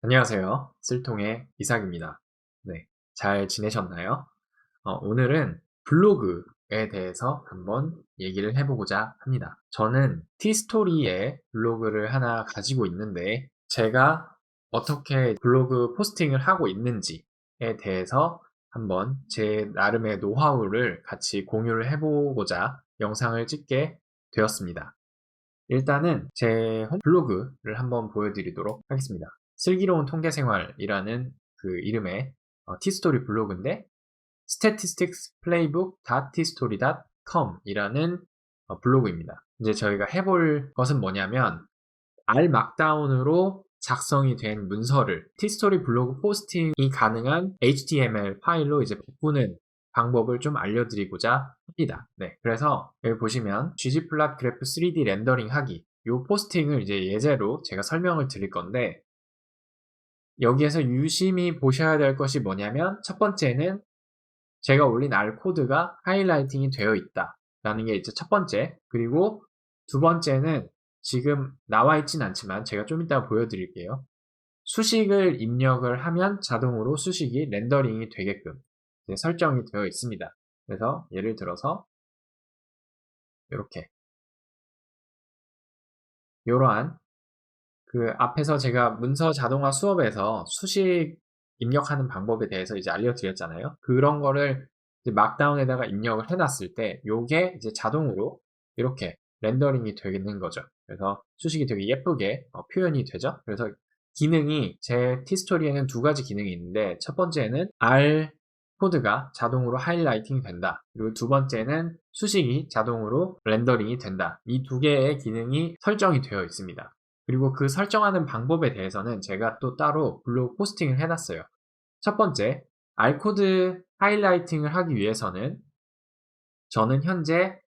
안녕하세요. 쓸통의 이삭입니다. 네, 잘 지내셨나요? 어, 오늘은 블로그에 대해서 한번 얘기를 해보고자 합니다. 저는 티스토리에 블로그를 하나 가지고 있는데 제가 어떻게 블로그 포스팅을 하고 있는지에 대해서 한번 제 나름의 노하우를 같이 공유를 해보고자 영상을 찍게 되었습니다. 일단은 제 블로그를 한번 보여드리도록 하겠습니다. 슬기로운 통계생활이라는 그 이름의 어, 티스토리 블로그인데 statisticsplaybook.tstory.com 이라는 어, 블로그입니다. 이제 저희가 해볼 것은 뭐냐면 R 막다운으로 작성이 된 문서를 티스토리 블로그 포스팅이 가능한 HTML 파일로 이제 바꾸는 방법을 좀 알려드리고자 합니다. 네, 그래서 여기 보시면 ggplot 그래프 3D 렌더링 하기 이 포스팅을 이제 예제로 제가 설명을 드릴 건데 여기에서 유심히 보셔야 될 것이 뭐냐면 첫 번째는 제가 올린 R 코드가 하이라이팅이 되어 있다 라는 게 이제 첫 번째. 그리고 두 번째는 지금 나와 있진 않지만 제가 좀 이따 보여드릴게요. 수식을 입력을 하면 자동으로 수식이 렌더링이 되게끔 설정이 되어 있습니다. 그래서 예를 들어서 이렇게. 이러한 그 앞에서 제가 문서 자동화 수업에서 수식 입력하는 방법에 대해서 이제 알려드렸잖아요. 그런 거를 막다운에다가 입력을 해놨을 때 요게 이제 자동으로 이렇게 렌더링이 되는 거죠. 그래서 수식이 되게 예쁘게 어, 표현이 되죠. 그래서 기능이 제 티스토리에는 두 가지 기능이 있는데 첫 번째는 R 코드가 자동으로 하이라이팅이 된다. 그리고 두 번째는 수식이 자동으로 렌더링이 된다. 이 두 개의 기능이 설정이 되어 있습니다. 그리고 그 설정하는 방법에 대해서는 제가 또 따로 블로그 포스팅을 해놨어요. 첫 번째, 알코드 하이라이팅을 하기 위해서는 저는 현재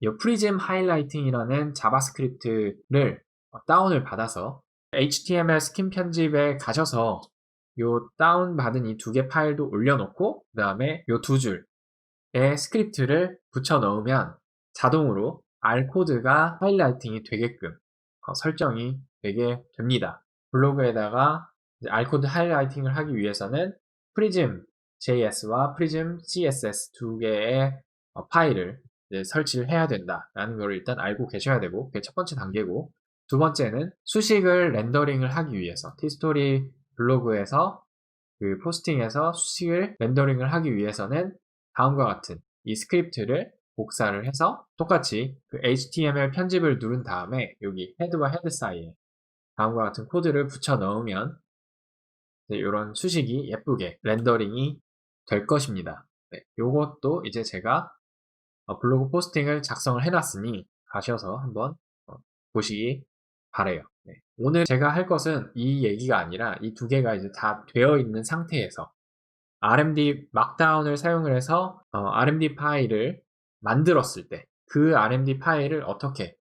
이 프리즘 하이라이팅이라는 자바스크립트를 다운을 받아서 HTML 스킨 편집에 가셔서 이 다운받은 이 두 개 파일도 올려놓고 그 다음에 이두 줄의 스크립트를 붙여 넣으면 자동으로 R 코드가 하이라이팅이 되게끔 어, 설정이 되게 됩니다. 블로그에다가 알코드 하이라이팅을 하기 위해서는 프리즘 JS와 프리즘 CSS 두 개의 어, 파일을 설치를 해야 된다라는 걸 일단 알고 계셔야 되고 그게 첫 번째 단계고 두 번째는 수식을 렌더링을 하기 위해서 티스토리 블로그에서 그 포스팅에서 수식을 렌더링을 하기 위해서는 다음과 같은 이 스크립트를 복사를 해서 똑같이 그 HTML 편집을 누른 다음에 여기 헤드와 헤드 사이에 다음과 같은 코드를 붙여 넣으면 이런 수식이 예쁘게 렌더링이 될 것입니다. 네, 이것도 이제 제가 어, 블로그 포스팅을 작성을 해놨으니 가셔서 한번 어, 보시기 바래요. 네. 오늘 제가 할 것은 이 얘기가 아니라 이 두 개가 이제 다 되어 있는 상태에서 RMD 막다운을 사용을 해서 어, RMD 파일을 만들었을 때 그 RMD 파일을 어떻게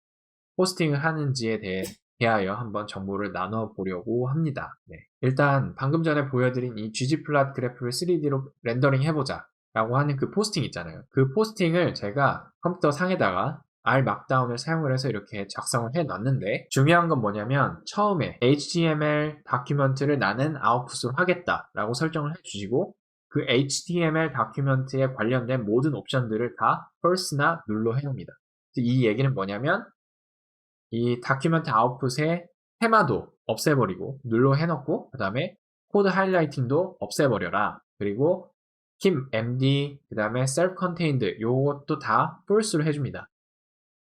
포스팅을 하는지에 대해 대하여 한번 정보를 나눠보려고 합니다. 네. 일단 방금 전에 보여드린 이 ggplot 그래프를 3D로 렌더링 해보자 라고 하는 그 포스팅 있잖아요. 그 포스팅을 제가 컴퓨터 상에다가 R 막다운을 사용을 해서 이렇게 작성을 해 놨는데 중요한 건 뭐냐면 처음에 HTML 다큐멘트를 나는 아웃풋으로 하겠다 라고 설정을 해 주시고 그 HTML 다큐멘트에 관련된 모든 옵션들을 다 false나 null로 해놓습니다. 이 얘기는 뭐냐면 이 다큐멘트 아웃풋의 테마도 없애버리고 null로 해놓고 그 다음에 코드 하이라이팅도 없애버려라. 그리고 kim, md, 그 다음에 self-contained 요것도 다 false로 해줍니다.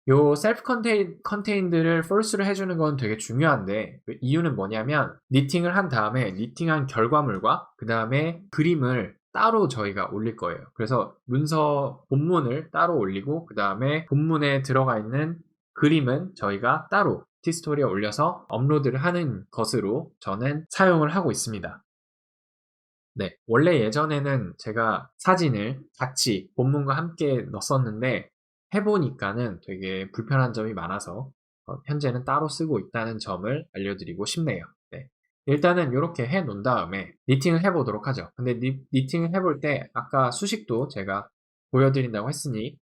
요 셀프 컨테인, 컨테인들을 false로 해주는 건 되게 중요한데 그 이유는 뭐냐면 니팅을 한 다음에 니팅한 결과물과 그 다음에 그림을 따로 저희가 올릴 거예요. 그래서 문서 본문을 따로 올리고 그 다음에 본문에 들어가 있는 그림은 저희가 따로 티스토리에 올려서 업로드를 하는 것으로 저는 사용을 하고 있습니다. 네, 원래 예전에는 제가 사진을 같이 본문과 함께 넣었었는데 해보니까는 되게 불편한 점이 많아서 어, 현재는 따로 쓰고 있다는 점을 알려드리고 싶네요. 네. 일단은 이렇게 해 놓은 다음에 니팅을 해보도록 하죠. 근데 니, 니팅을 해볼 때 아까 수식도 제가 보여드린다고 했으니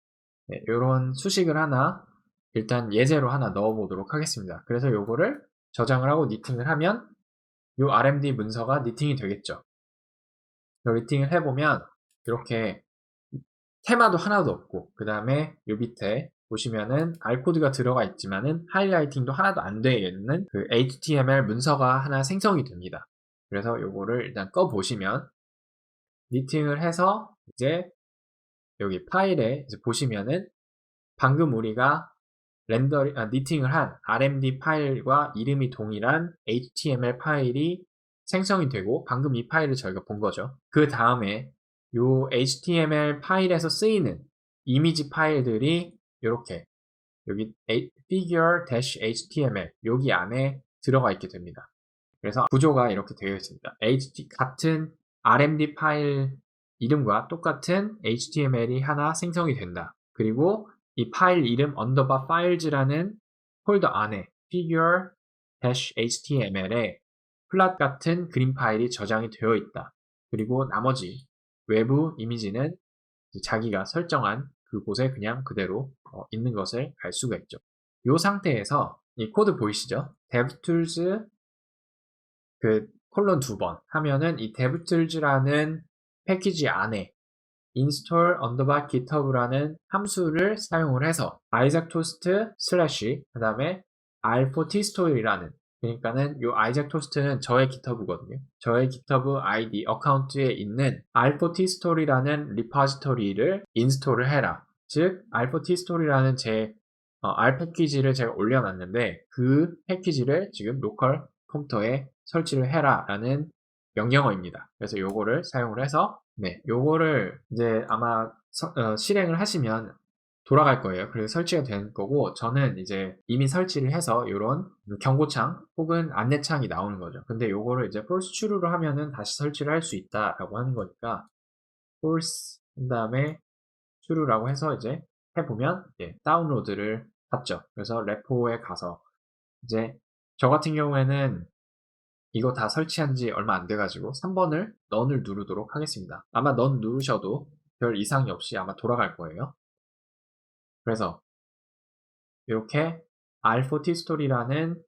네, 이런 수식을 하나 일단 예제로 하나 넣어보도록 하겠습니다. 그래서 요거를 저장을 하고 니팅을 하면 이 RMD 문서가 니팅이 되겠죠. 리팅을 해보면 이렇게 테마도 하나도 없고 그 다음에 요 밑에 보시면은 R 코드가 들어가 있지만은 하이라이팅도 하나도 안 되어 있는 그 HTML 문서가 하나 생성이 됩니다. 그래서 요거를 일단 꺼 보시면 니팅을 해서 이제 여기 파일에 이제 보시면은 방금 우리가 렌더 아, 니팅을 한 RMD 파일과 이름이 동일한 HTML 파일이 생성이 되고 방금 이 파일을 저희가 본 거죠. 그 다음에 요 HTML 파일에서 쓰이는 이미지 파일들이 이렇게 여기 figure-html 여기 안에 들어가 있게 됩니다. 그래서 구조가 이렇게 되어 있습니다. HT, 같은 RMD 파일 이름과 똑같은 HTML이 하나 생성이 된다. 그리고 이 파일 이름 underbar files라는 폴더 안에 figure-html에 플랫 같은 그림 파일이 저장이 되어 있다. 그리고 나머지 외부 이미지는 자기가 설정한 그곳에 그냥 그대로 어, 있는 것을 알 수가 있죠. 이 상태에서 이 코드 보이시죠? devtools 그 콜론 두 번 하면은 이 devtools라는 패키지 안에 install underbar github라는 함수를 사용을 해서 isaac toast slash 그 다음에 r4t story라는 그러니까는 요 아이작 토스트는 저의 GitHub거든요. 저의 GitHub ID 어카운트에 있는 alpha-t story라는 리퍼지토리를 인스톨을 해라. 즉 alpha-t story라는 제 어, R 패키지를 제가 올려놨는데 그 패키지를 지금 로컬 컴퓨터에 설치를 해라라는 명령어입니다. 그래서 요거를 사용을 해서 네, 요거를 이제 아마 서, 어, 실행을 하시면 돌아갈 거예요. 그래서 설치가 된 거고 저는 이제 이미 설치를 해서 이런 경고창 혹은 안내창이 나오는 거죠. 근데 요거를 이제 false true로 하면은 다시 설치를 할 수 있다라고 하는 거니까 false 한 다음에 true라고 해서 이제 해보면 예, 다운로드를 받죠. 그래서 레포에 가서 이제 저 같은 경우에는 이거 다 설치한 지 얼마 안 돼가지고 3번을 넌을 누르도록 하겠습니다. 아마 넌 누르셔도 별 이상이 없이 아마 돌아갈 거예요. 그래서 이렇게 R4T 스토리라는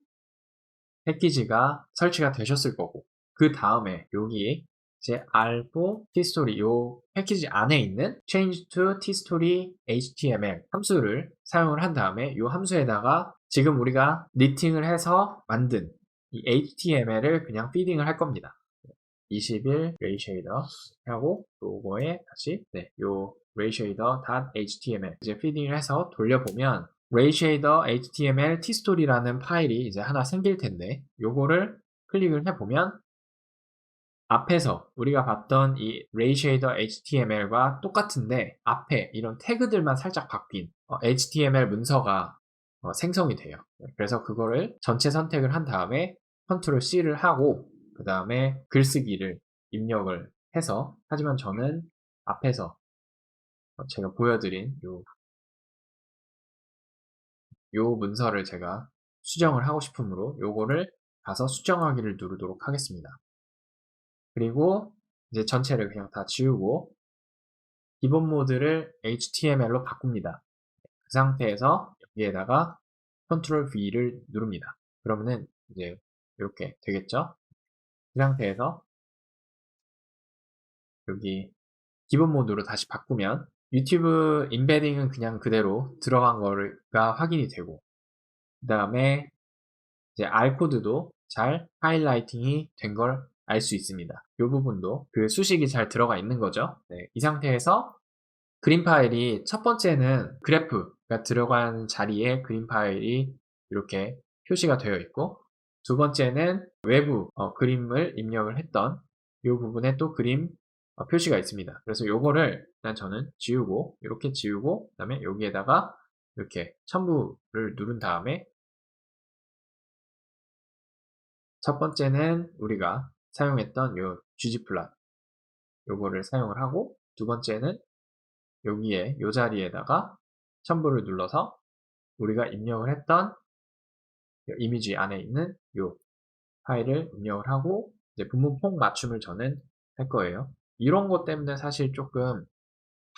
패키지가 설치가 되셨을 거고 그 다음에 여기 이제 R4 Tstory 요 패키지 안에 있는 change to tstory html 함수를 사용을 한 다음에 요 함수에다가 지금 우리가 니팅을 해서 만든 이 html을 그냥 피딩을 할 겁니다. 21 레이쉐이더 하고 요거에 다시 네, 요 rayShader.html 이제 피딩을 해서 돌려보면 rayShader html tstory라는 파일이 이제 하나 생길 텐데 요거를 클릭을 해보면 앞에서 우리가 봤던 이 rayShader html과 똑같은데 앞에 이런 태그들만 살짝 바뀐 html 어, 문서가 어, 생성이 돼요. 그래서 그거를 전체 선택을 한 다음에 컨트롤 C를 하고 그 다음에 글쓰기를 입력을 해서 하지만 저는 앞에서 어, 제가 보여드린 요, 요 문서를 제가 수정을 하고 싶으므로 요거를 가서 수정하기를 누르도록 하겠습니다. 그리고 이제 전체를 그냥 다 지우고 기본 모드를 HTML로 바꿉니다. 그 상태에서 여기에다가 Ctrl V를 누릅니다. 그러면은 이제 이렇게 되겠죠? 그 상태에서 여기 기본 모드로 다시 바꾸면 유튜브 인베딩은 그냥 그대로 들어간 거가 확인이 되고 그 다음에 이제 R 코드도 잘 하이라이팅이 된 걸 알 수 있습니다. 이 부분도 그 수식이 잘 들어가 있는 거죠. 네, 이 상태에서 그림 파일이 첫 번째는 그래프가 들어간 자리에 그림 파일이 이렇게 표시가 되어 있고 두 번째는 외부 어, 그림을 입력을 했던 이 부분에 또 그림 어, 표시가 있습니다. 그래서 요거를 일단 저는 지우고 이렇게 지우고 그 다음에 여기에다가 이렇게 첨부를 누른 다음에 첫 번째는 우리가 사용했던 요 gg플랫 요거를 사용을 하고 두 번째는 여기에 요 자리에다가 첨부를 눌러서 우리가 입력을 했던 이미지 안에 있는 요 파일을 입력을 하고 이제 분문 폭 맞춤을 저는 할 거예요. 이런 것 때문에 사실 조금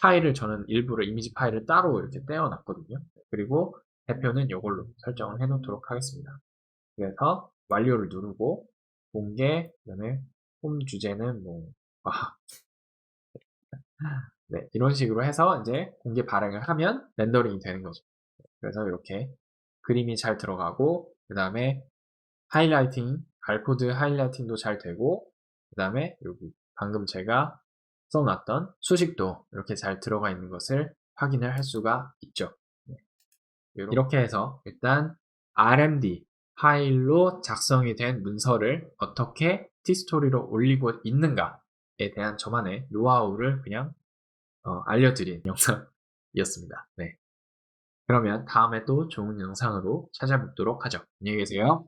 파일을 저는 일부러 이미지 파일을 따로 이렇게 떼어놨거든요. 그리고 대표는 이걸로 설정을 해놓도록 하겠습니다. 그래서 완료를 누르고 공개, 그 다음에 홈 주제는 뭐, 아. 네, 이런 식으로 해서 이제 공개 발행을 하면 렌더링이 되는 거죠. 그래서 이렇게 그림이 잘 들어가고, 그 다음에 하이라이팅, 발코드 하이라이팅도 잘 되고, 그 다음에 여기 방금 제가 써놨던 수식도 이렇게 잘 들어가 있는 것을 확인을 할 수가 있죠. 네. 이렇게 해서 일단 RMD 파일로 작성이 된 문서를 어떻게 티스토리로 올리고 있는가에 대한 저만의 노하우를 그냥 어, 알려드린 영상이었습니다. 네. 그러면 다음에 또 좋은 영상으로 찾아뵙도록 하죠. 안녕히 계세요.